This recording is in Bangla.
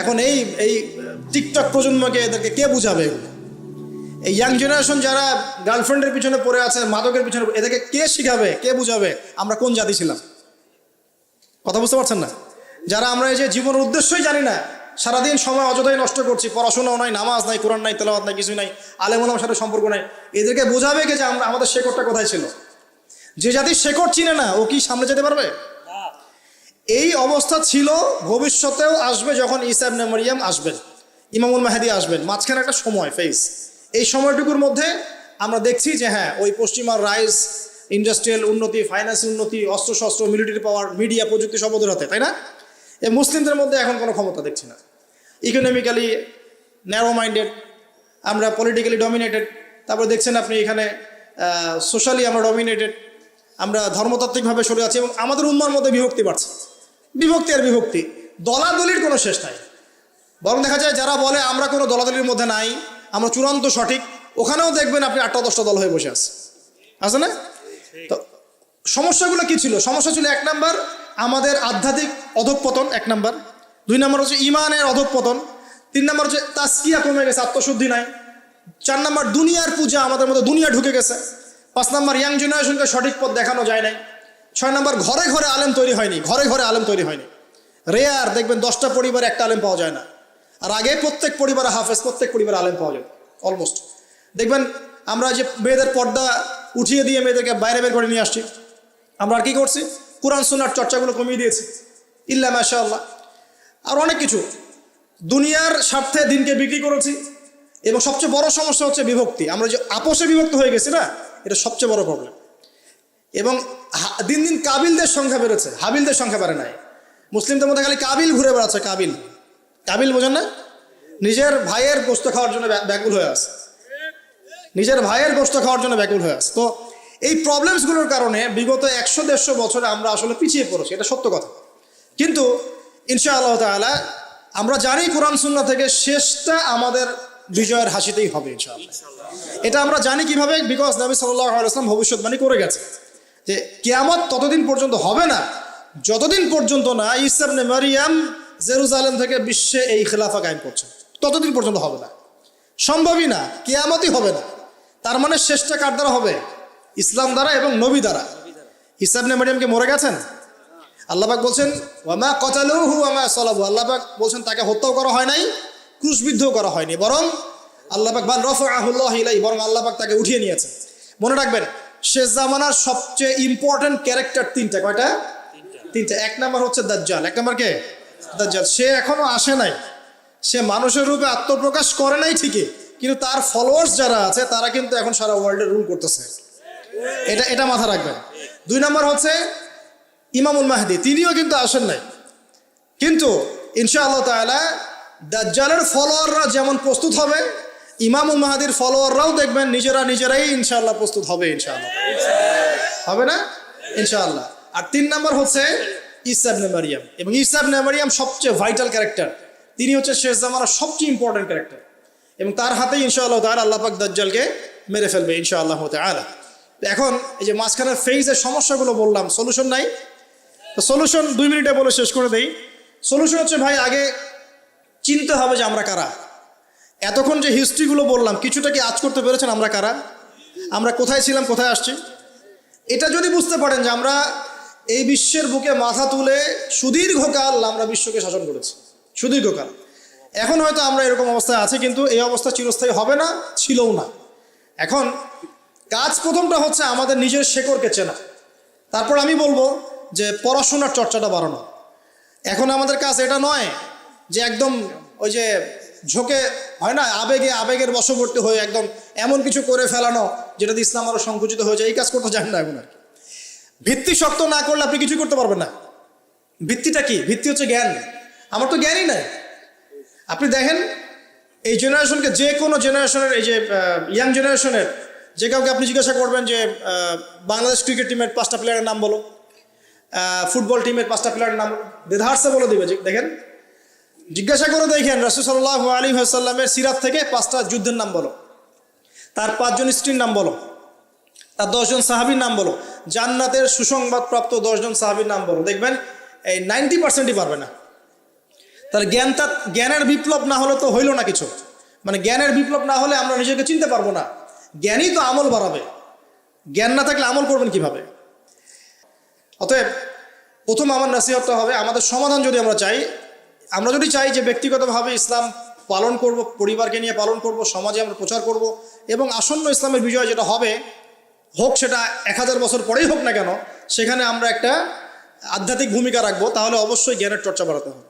এখন এই এই টিকটক প্রজন্মকে এদেরকে কে বুঝাবে? এই ইয়াং জেনারেশন যারা গার্লফ্রেন্ডের পিছনে পড়ে আছে, মাদকের পিছনে এদেরকে কে শিখাবে? কে বুঝাবে? আমরা কোন জাতি ছিলাম? কথা বুঝতে পারছেন না? যারা আমরা এই যে জীবনের উদ্দেশ্যই জানি না, সারাদিন সময় অযথাই নষ্ট করছি, পড়াশোনাও নাই, নামাজ নাই, কোরআন নাই, তেলাওয়াত নাই, কিছুই নাই আলেমুলার সাথে সম্পর্ক নাই, এদেরকে বোঝাবে কি যে আমরা, আমাদের শেকড়টা কোথায় ছিল? যে জাতির শেকড় চিনে না, ও কি সামনে যেতে পারবে? এই অবস্থা ছিল, ভবিষ্যতেও আসবে যখন ইসাব মরিয়াম আসবেন। ইমামুল মাহাদি আসবেন। মাঝখানে একটা সময় ফেস এই সময়টুকুর মধ্যে আমরা দেখছি যে হ্যাঁ ওই পশ্চিমার রাইস, ইন্ডাস্ট্রিয়াল উন্নতি ফাইন্যান্স উন্নতি, অস্ত্রশস্ত্র মিলিটারি পাওয়ার মিডিয়া প্রযুক্তি সব ওদের হাতে, তাই না? এ মুসলিমদের মধ্যে এখন কোনো ক্ষমতা দেখছি না। ইকোনমিক্যালি ন্যারো মাইন্ডেড আমরা পলিটিক্যালি ডমিনেটেড তারপরে দেখছেন আপনি এখানে সোশ্যালি আমরা ডমিনেটেড আমরা ধর্মতাত্ত্বিকভাবে সরে আছি এবং আমাদের উম্মার মধ্যে বিভক্তি বাড়ছে। বিভক্তি আর বিভক্তি। দলাদলির কোনো শেষ নাই। বরং দেখা যায় যারা বলে, আমরা কোনো দলাদলির মধ্যে নাই, আমরা চূড়ান্ত সঠিক, ওখানেও দেখবেন আপনি আটটা দশটা দল হয়ে বসে আছে। আছে না? তো সমস্যাগুলো কি ছিল? সমস্যা ছিল এক নাম্বার, আমাদের আধ্যাত্মিক অধঃপতন, এক নাম্বার। দুই নাম্বার হচ্ছে ইমানের অধঃপতন। তিন নাম্বার হচ্ছে তাস্কিয়া কমে গেছে, আত্মশুদ্ধি নাই। চার নাম্বার, দুনিয়ার পূজা আমাদের মধ্যে দুনিয়া ঢুকে গেছে। পাঁচ নাম্বার, ইয়াং জেনারেশনকে সঠিক পথ দেখানো যায় নাই। ছয় নম্বর, ঘরে ঘরে আলেম তৈরি হয়নি, ঘরে ঘরে আলেম তৈরি হয়নি। রেয়ার, দেখবেন দশটা পরিবারে একটা আলেম পাওয়া যায় না। আর আগে প্রত্যেক পরিবারে হাফেজ, প্রত্যেক পরিবারে আলেম পাওয়া যায় অলমোস্ট দেখবেন, আমরা যে মেয়েদের পর্দা উঠিয়ে দিয়ে মেয়েদেরকে বাইরে বের করে নিয়ে আসছি, আমরা আর কি করছি? কোরআন সুনার চর্চাগুলো কমিয়ে দিয়েছি। ইল্লা মাশা আল্লাহ আর অনেক কিছু। দুনিয়ার স্বার্থে দিনকে বিক্রি করেছি, এবং সবচেয়ে বড় সমস্যা হচ্ছে বিভক্তি। আমরা যে আপোষে বিভক্ত হয়ে গেছি না, এটা সবচেয়ে বড় প্রবলেম এবং দিন দিন কাবিলদের সংখ্যা বেড়েছে, হাবিলদের সংখ্যা বাড়ে নাই। মুসলিমদের মধ্যে খালি কাবিল ঘুরে বেড়াচ্ছে, কাবিল। কাবিল বোঝেন না? নিজের ভাইয়ের গোস্ত খাওয়ার জন্য ব্য- ব্যাকুল হয়ে আছে। নিজের ভাইয়ের গোস্ত খাওয়ার জন্য ব্যাকুল হয়ে আছে। তো এই প্রবলেমসগুলোর কারণে বিগত একশো দেড়শো বছরে আমরা আসলে পিছিয়ে পড়েছি, এটা সত্য কথা। কিন্তু ইনশা আল্লাহ তাআলা আমরা জানি কোরআন সুন্না থেকে শেষটা আমাদের বিজয়ের হাসিতেই হবে ইনশাআল্লাহ। এটা আমরা জানি কীভাবে? বিকজ নবী সাল্লাহ আলাইসলাম ভবিষ্যৎবাণী করে গেছে যে কেয়ামত ততদিন পর্যন্ত হবে না। যতদিন পর্যন্ত না ইসাবনে মারিয়াম জেরুজালেম থেকে বিশ্বে এই খেলাফা কায়েম করছে, ততদিন পর্যন্ত হবে না। সম্ভবই না, কেয়ামতই হবে না। তার মানে শেষটা কার দ্বারা হবে? ইসলাম দ্বারা এবং নবী দ্বারা। ইসাবনে মারিয়ামকে মরে গেছেন? আল্লাহবাক বলছেন, ওয়ামা কতালুহু, ওয়ামা সলাবু। আল্লাহবাক বলছেন, তাকে হত্যাও করা হয় নাই, ক্রুশবিদ্ধও করা হয়নি। বরং আল্লাহবাক বাল রফ আহুল্লাহ বরং আল্লাহবাক তাকে উঠিয়ে নিয়েছে মনে রাখবেন শেষ জামানার সবচেয়ে ইম্পর্টেন্ট ক্যারেক্টার তিনটা। কয়টা? তিনটা। এক নাম্বার হচ্ছে দাজ্জাল। এক নাম্বার কে? দাজ্জাল। সে এখনও আসে নাই। সে মানুষের রূপে আত্মপ্রকাশ করে নাই ঠিকই কিন্তু তার ফলোয়ার্স যারা আছে তারা কিন্তু এখন সারা ওয়ার্ল্ডে রুল করতেছে। এটা এটা মাথা রাখবেন। দুই নাম্বার হচ্ছে ইমামুল মাহদি। তিনিও কিন্তু আসেন নাই। কিন্তু ইনশা আল্লাহ তাআলা দাজ্জালের ফলোয়াররা যেমন প্রস্তুত হবে ইমামুল মাহাদির ফলোয়াররাও দেখবেন, নিজেরা নিজেরাই ইনশাআল্লাহ প্রস্তুত হবে ইনশাআল্লাহ। হবে না? ইনশাআল্লাহ। আর তিন নাম্বার হচ্ছে ইসাবনে মারিয়াম। এবং ইসাবনে মারিয়াম সবচেয়ে ভাইটাল ক্যারেক্টার তিনি হচ্ছে শেষ জামানার সবচেয়ে ইম্পর্টেন্ট ক্যারেক্টার এবং তার হাতেই ইনশাআল্লাহ তাআলা আল্লাহ পাক দাজ্জালকে মেরে ফেলবে ইনশাআল্লাহ হতে তো এখন এই যে মাঝখানের ফেজের সমস্যাগুলো বললাম সলিউশন নাই? তো সলিউশন দুই মিনিটে বলে শেষ করে দেই। সলিউশন হচ্ছে ভাই, আগে চিনতে হবে যে আমরা কারা। এতক্ষণ যে হিস্ট্রিগুলো বললাম, কিছুটা কি আজ করতে পেরেছেন আমরা কারা? আমরা কোথায় ছিলাম, কোথায় আসছি? এটা যদি বুঝতে পারেন যে আমরা এই বিশ্বের বুকে মাথা তুলে সুদীর্ঘকাল আমরা বিশ্বকে শাসন করেছি, সুদীর্ঘকাল। এখন হয়তো আমরা এরকম অবস্থায় আছি, কিন্তু এই অবস্থা চিরস্থায়ী হবে না, ছিলও না। এখন কাজ প্রথমটা হচ্ছে আমাদের নিজের শেকড়কে চেনা। তারপর আমি বলব যে পড়াশোনার চর্চাটা বাড়ানো। এখন আমাদের কাজ এটা নয় যে একদম ওই যে ঝোঁকে হয় না, আবেগে, আবেগের বশবর্তী হয়ে একদম এমন কিছু করে ফেলানো যেটাতে ইসলাম আরও সংকুচিত হয়ে যায়। এই কাজ করতে জানেন না এখন আর ভিত্তি শক্ত না করলে আপনি কিছু করতে পারবেন না। ভিত্তিটা কি? ভিত্তি হচ্ছে জ্ঞান। আমার তো জ্ঞানই নাই। আপনি দেখেন, এই জেনারেশনকে যে কোনো জেনারেশনের, এই যে ইয়াং জেনারেশনের, যে কাউকে আপনি জিজ্ঞাসা করবেন যে বাংলাদেশ ক্রিকেট টিমের পাঁচটা প্লেয়ারের নাম বলো ফুটবল টিমের পাঁচটা প্লেয়ারের নাম, দেধারসে বলে দিবে দেখেন জিজ্ঞাসা করে দেখেন রসুসাল্লাহ আলী সাল্লামের সিরাত থেকে পাঁচটা যুদ্ধের নাম বলো। তার পাঁচজন স্ত্রীর নাম বলো। তার দশজন সাহাবির নাম বলো। জান্নাতের সুসংবাদ প্রাপ্ত দশজন সাহাবির নাম বলো। দেখবেন, এই নাইনটি পার্সেন্টই পারবে না। তার জ্ঞান তার জ্ঞানের বিপ্লব না হলে তো হইল না কিছু। মানে জ্ঞানের বিপ্লব না হলে আমরা নিজেকে চিনতে পারব না। জ্ঞানই তো আমল বাড়াবে। জ্ঞান না থাকলে আমল করবেন কীভাবে? অতএব প্রথম আমার নাসিহতটা হবে, আমাদের সমাধান যদি আমরা চাই আমরা যদি চাই যে ব্যক্তিগতভাবে ইসলাম পালন করব, পরিবারকে নিয়ে পালন করব, সমাজে আমরা প্রচার করব এবং আসন্ন ইসলামের বিজয় যেটা হবে, হোক সেটা এক হাজার বছর পরেই হোক না কেন, সেখানে আমরা একটা আধ্যাত্মিক ভূমিকা রাখব, তাহলে অবশ্যই জ্ঞানের চর্চা বাড়াতে হবে।